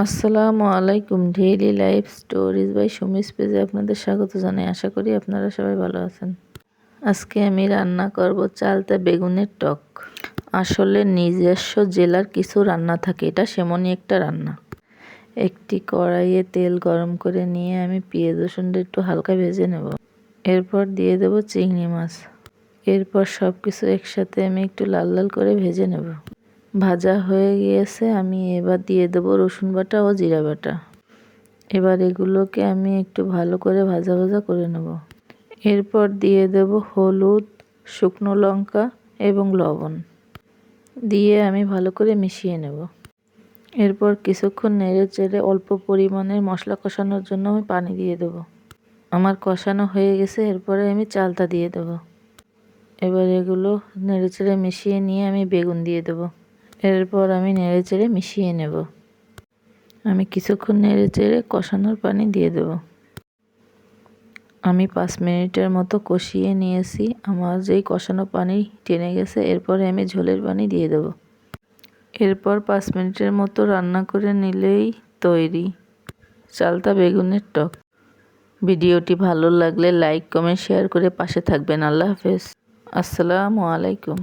আসসালামু আলাইকুম daily life stories by সুমিস পেজে আপনাদের স্বাগত জানাই। আশা করি আপনারা সবাই ভালো আছেন। আজকে আমি রান্না করব চালতা বেগুনের টক। আসলে নিজস্ব জেলার কিছু রান্না থাকে, এটা সেমনই একটা রান্না। একটি কড়াইয়ে তেল গরম করে নিয়ে আমি পেঁয়াজ রসুনটা একটু হালকা ভেজে নেব। এরপর দিয়ে দেব চিংড়ি মাছ। এরপর সব কিছু একসাথে আমি একটু লাল লাল করে ভেজে নেব। ভাজা হয়ে গিয়েছে, আমি এবার দিয়ে দেবো রসুন বাটা ও জিরা বাটা। এবার এগুলোকে আমি একটু ভালো করে ভাজা ভাজা করে নেব। এরপর দিয়ে দেব হলুদ, শুকনো লঙ্কা এবং লবণ। দিয়ে আমি ভালো করে মিশিয়ে নেব। এরপর কিছুক্ষণ নেড়ে চেড়ে অল্প পরিমাণের মশলা কষানোর জন্য আমি পানি দিয়ে দেব। আমার কষানো হয়ে গেছে, এরপরে আমি চালটা দিয়ে দেব। এবার এগুলো নেড়ে চেড়ে মিশিয়ে নিয়ে আমি বেগুন দিয়ে দেবো। এরপর আমি নেড়ে চেড়ে মিশিয়ে নেব। আমি কিছুক্ষণ নেড়ে চেড়ে কষানোর পানি দিয়ে দেব। আমি পাঁচ মিনিটের মতো কষিয়ে নিয়েছি। আমার যেই কষানো পানি টেনে গেছে, এরপরে আমি ঝোলের পানি দিয়ে দেব। এরপর পাঁচ মিনিটের মতো রান্না করে নিলেই তৈরি। চালতা বেগুনের টক। ভিডিওটি ভালো লাগলে লাইক, কমেন্ট, শেয়ার করে পাশে থাকবেন। আল্লাহ হাফেজ। আসসালামু আলাইকুম।